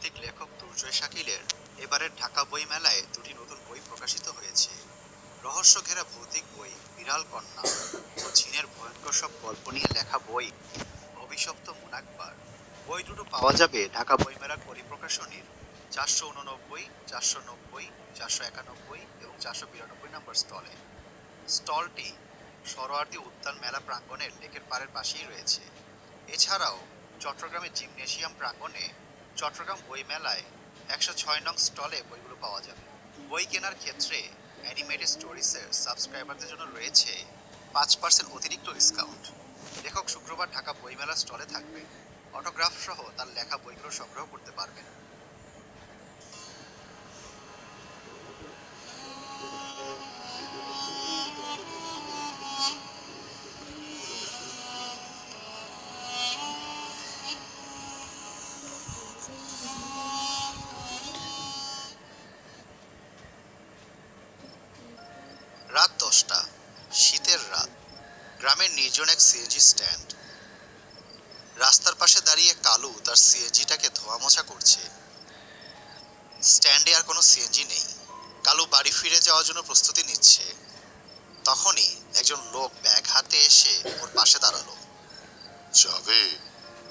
সাহিত্যিক লেখক দুর্জয় শাকিলের এবারের ঢাকা বই মেলায় দুটি নতুন বই প্রকাশিত হয়েছে। রহস্য ঘেরা ভৌতিক বই বিড়াল কন্যা ও চীনের ভয়ঙ্কর সব গল্প নিয়ে লেখা বই, অভিশপ্ত মুনাকবার বই দুটো পাওয়া যাবে ঢাকা বইমেলার পরিপ্রকাশনীর চারশো উননব্বই, চারশো নব্বই, চারশো একানব্বই এবং চারশো বিরানব্বই নম্বর স্টলে। স্টলটি সরোয়ার্দী উদ্যান মেলা প্রাঙ্গণের লেকের পাড়ের পাশেই রয়েছে। এছাড়াও চট্টগ্রামের জিমনেশিয়াম প্রাঙ্গণে চট্টগ্রাম বই মেলায় একশো ছয় নং স্টলে বইগুলো পাওয়া যাবে। বই কেনার ক্ষেত্রে অ্যানিমেটেড স্টোরিজের সাবস্ক্রাইবারদের জন্য রয়েছে পাঁচ পার্সেন্ট অতিরিক্ত ডিসকাউন্ট। লেখক শুক্রবার ঢাকা বইমেলা স্টলে থাকবে। অটোগ্রাফ সহ তার লেখা বইগুলো সংগ্রহ করতে পারবেন। নির্জন এক সিএনজি স্ট্যান্ড রাস্তার পাশে দাঁড়িয়ে কালু তার সিএনজিটাকে ধোয়া মোছা করছে। স্ট্যান্ডে আর কোনো সিএনজি নেই। কালু বাড়ি ফিরে যাওয়ার জন্য প্রস্তুতি নিচ্ছে। তখনই একজন লোক ব্যাগ হাতে এসে ওর পাশে দাঁড়াল। যাবে?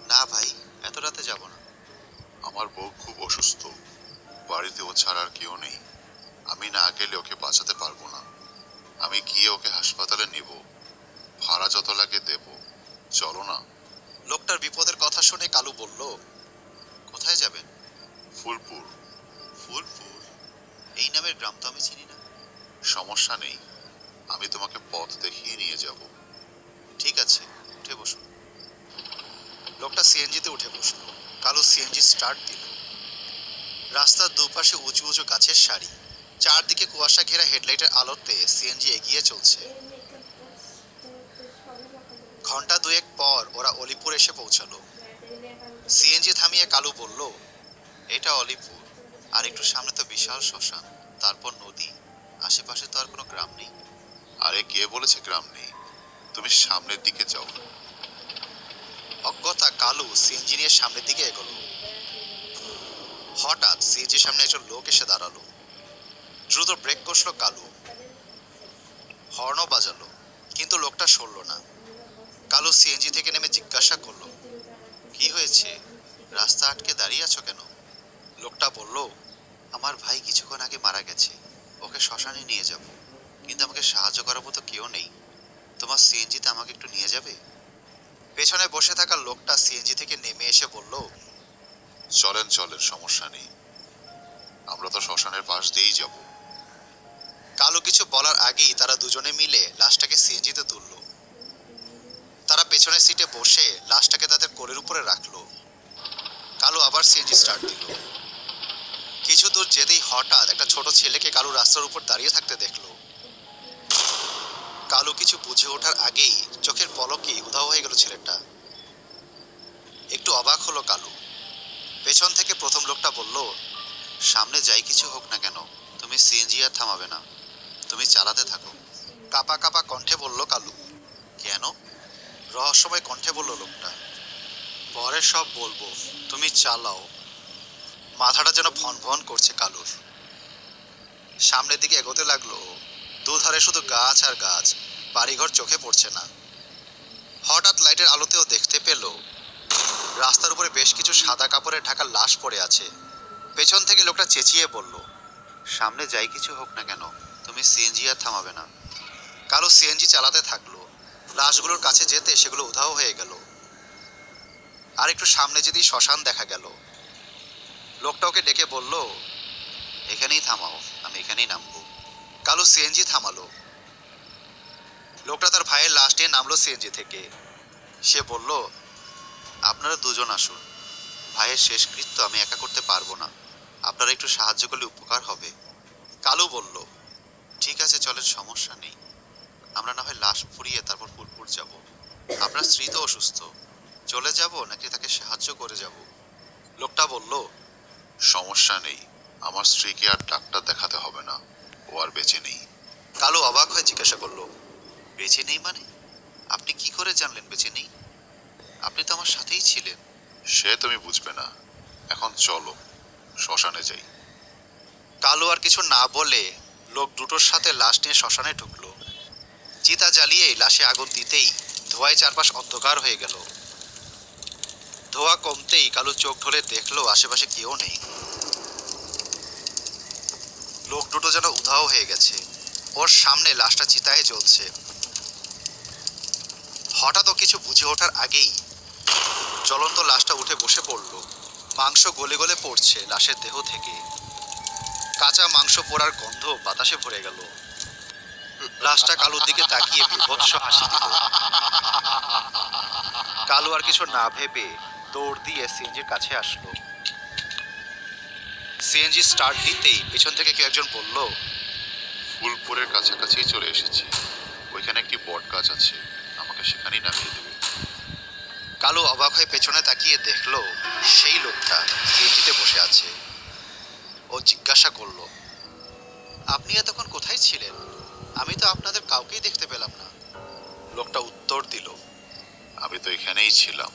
না ভাই এত রাতে যাব না। আমার বউ খুব অসুস্থ। বাড়িতে ও ছাড়া আর কেউ নেই। আমি না গেলে ওকে বাঁচাতে পারব না। আমি গিয়ে ওকে হাসপাতালে নিব। ভাড়া যত লাগে দেব। চলো না। লোকটার বিপদের কথা শুনে কালু বলল, কোথায় যাবেন? ফুলপুর। ফুলপুর? এই নামের গ্রাম তো আমি চিনি না। সমস্যা নেই। আমি তোমাকে পথ দেখিয়ে নিয়ে যাব। ঠিক আছে, উঠে বসুন। লোকটা সিএনজিতে উঠে বসল। কালো সিএনজি স্টার্ট দিল। রাস্তার দুপাশে উঁচু উঁচু গাছের সারি। চারদিকে কুয়াশা ঘেরা হেডলাইটের আলোতে সিএনজি এগিয়ে চলছে। ঘণ্টা দুয়েক পর ওরা অলিপুর এসে পৌঁছালো। সিএনজি থামিয়ে কালু বলল এটা অলিপুর। আর একটু সামনে তো বিশাল শ্মশান। তারপর নদী। আশেপাশে তো আর কোনো গ্রাম নেই। আরে কে বলেছে গ্রাম নেই? তুমি সামনের দিকে যাও। অজ্ঞতা কালু সিএনজি নিয়ে সামনের দিকে এগোলো। হঠাৎ সিএনজির সামনে একজন লোক এসে দাঁড়াল। দ্রুত ব্রেক কষলো কালু। হর্নও বাজালো কিন্তু লোকটা সরলো না। কালু সিএনজি থেকে নেমে জিজ্ঞাসা করল, কি হয়েছে? রাস্তা আটকে দাঁড়িয়ে আছো কেন? লোকটা বলল, আমার ভাই কিছুক্ষণ আগে মারা গেছে, ওকে শ্মশানে নিয়ে যাব, কিন্তু আমাকে সাহায্য করার মতো কেউ নেই। তোমার সিএনজিতে আমাকে একটু নিয়ে যাবে? পেছনে বসে থাকা লোকটা সিএনজি থেকে নেমে এসে বলল, চলেন চলেন, সমস্যা নেই। আমরা তো শ্মশানের পাশ দিয়েই যাব। কালো কিছু বলার আগেই তারা দুজনে মিলে লাশটাকে সিএনজিতে তুলল। তারা পেছনের সিটে বসে লাশটাকে তাদের কোলের উপরে রাখল। কালো আবার সিএনজি স্টার্ট দিল। কিছু দূর যেতেই হঠাৎ একটা ছোট ছেলেকে কালু রাস্তার উপর দাঁড়িয়ে থাকতে দেখল। কালু কিছু বুঝে ওঠার আগেই চোখের পলকে উধাও হয়ে গেল ছেলেটা। একটু অবাক হলো কালু। পেছন থেকে প্রথম লোকটা বলল, সামনে যাই কিছু হোক না কেন, তুমি সিএনজি আর থামাবে না। তুমি চালাতে থাকো। কাপা কাপা কণ্ঠে বলল কালু, কেন? রহস্যময় কণ্ঠে বলল, লোকটা, পরে সব বলব, তুমি চালাও। মাথাটা যেন ভন ভন করছে কালুর। সামনের দিকে এগোতে লাগল, দুধারে শুধু গাছ আর গাছ, বাড়িঘর চোখে পড়ছে না। হঠাৎ লাইটের আলোতেও দেখতে পেল, রাস্তার উপরে বেশ কিছু সাদা কাপড়ে ঢাকা লাশ পড়ে আছে। পেছন থেকে লোকটা চেঁচিয়ে বলল, সামনে যাই কিছু হোক না কেন, তুমি সিএনজি আর থামাবে না। কালো সিএনজি চালাতে থাকল লাশগুলোর কাছে যেতে সেগুলো উধাও হয়ে গেল। আর একটু সামনে যদি শ্মশান দেখা গেল। লোকটা ওকে ডেকে বলল, এখানেই থামাও, আমি এখানেই নামবো। কালো সিএনজি থামালো। লোকটা তার ভাইয়ের লাশ নিয়ে নামলো সিএনজি থেকে। সে বলল, আপনারা দুজন আসুন। ভাইয়ের শেষকৃত্য আমি একা করতে পারব না। আপনারা একটু সাহায্য করলে উপকার হবে। কালু বলল, ঠিক আছে, চলেন, সমস্যা নেই। আমরা না হয় লাশ ফুরিয়ে তারপর ফুলপুর যাব। আপনার স্ত্রী তো অসুস্থ। চলে যাব নাকি তাকে সাহায্য করে যাব? লোকটা বলল, সমস্যা নেই। আমার স্ত্রীকে আর ডাক্তার দেখাতে হবে না। ও আর বেঁচে নেই। কালু অবাক হয়ে জিজ্ঞাসা করল, বেঁচে নেই মানে? আপনি কি করে জানলেন বেঁচে নেই? আপনি তো আমার সাথেই ছিলেন। সে তুমি বুঝবে না। এখন চলো, শ্মশানে যাই। কালু আর কিছু না বলে লোক দুটোর সাথে লাশ নিয়ে শ্মশানে ঢুকলো। চিতা জ্বালিয়ে লাশে আগুন দিতেই ধোঁয়ায় চারপাশ অন্ধকার হয়ে গেল। ধোঁয়া কমতেই কালু চোখ ঢোলে দেখল আশেপাশে কেউ নেই। লোক দুটো যেন উধাও হয়ে গেছে। ওর সামনে লাশটা চিতায় জ্বলছে। হঠাৎ ও কিছু বুঝে ওঠার আগেই জ্বলন্ত লাশটা উঠে বসে পড়ল। মাংস গলে গলে পড়ছে লাশের দেহ থেকে। কাঁচা মাংস পোড়ার গন্ধ বাতাসে ভরে গেল। লাশটা কালুর দিকে তাকিয়ে বিভৎস হাসি দিল। কালু আর কিছু না ভেবে দৌড় দিয়ে সিএনজির কাছে আসলো। সিএনজি স্টার্ট দিতেই পেছন থেকে কেউ একজন বলল ফুলপুরের কাছাকাছি চলে এসেছি। ওইখানে একটি বট গাছ আছে আমাকে সেখানেই নামিয়ে দেবে। কালু অবাক হয়ে পেছনে তাকিয়ে দেখল সেই লোকটা সিএনজিতে বসে আছে। ও জিজ্ঞাসা করল আপনি এতক্ষণ কোথায় ছিলেন? আমি তো আপনাদের কাউকেই দেখতে পেলাম না। লোকটা উত্তর দিল, আমি তো এখানেই ছিলাম।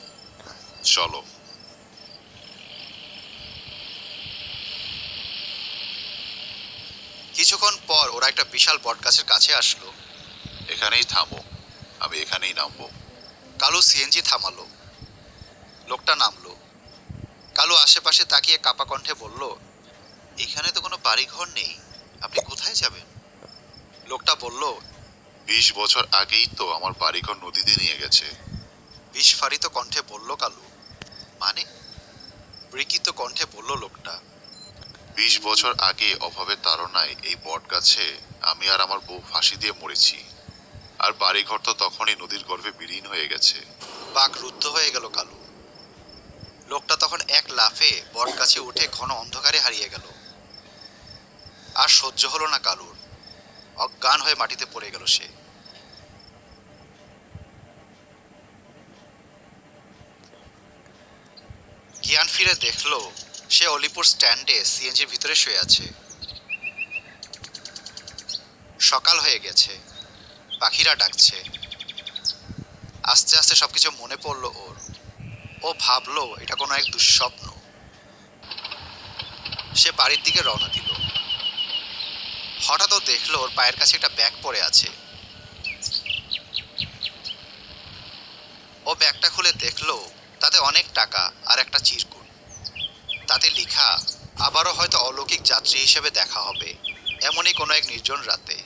চলো। কিছুক্ষণ পর ওরা একটা বিশাল বটগাছের কাছে আসলো। এখানেই থামো, আমি এখানেই নামবো। কালু সিএনজি থামালো। লোকটা নামলো। কালু আশেপাশে তাকিয়ে কাপা কণ্ঠে বলল, এখানে তো কোনো বাড়িঘর নেই। আপনি কোথায় যাবেন? লোকটা বলল বিশ বছর আগেই তো আমার বাড়িঘর নদীতে নিয়ে গেছে। বিস্ফারিত কণ্ঠে বলল কালু। মানে? বিকৃত কণ্ঠে বলল লোকটা। বিশ বছর আগে অভাবের তাড়নায় এই বট গাছে আমি আর আমার বউ ফাঁসি দিয়ে মরেছি। আর বাড়িঘর তো তখনই নদীর গর্ভে বিলীন হয়ে গেছে। বাঘ রুদ্ধ হয়ে গেল কালু। লোকটা তখন এক লাফে বট গাছে উঠে ঘন অন্ধকারে হারিয়ে গেল। আর সহ্য হলো না কালুর। অজ্ঞান হয়ে মাটিতে পড়ে গেল সে। জ্ঞান ফিরে দেখল, সে অলিপুর স্ট্যান্ডে সিএনজির ভিতরে শুয়ে আছে। সকাল হয়ে গেছে, পাখিরা ডাকছে। আস্তে আস্তে সবকিছু মনে পড়ল ওর। ও ভাবলো, এটা কোনো এক দুঃস্বপ্ন। সে বাড়ির দিকে রওনা দিল। হঠাৎ ও দেখল ওর পায়ের কাছে একটা ব্যাগ পড়ে আছে। ও ব্যাগটা খুলে দেখল তাতে অনেক টাকা আর একটা চিরকুট। তাতে লেখা, আবারও হয়তো অলৌকিক যাত্রী হিসেবে দেখা হবে। এমনই কোনো এক নির্জন রাতে।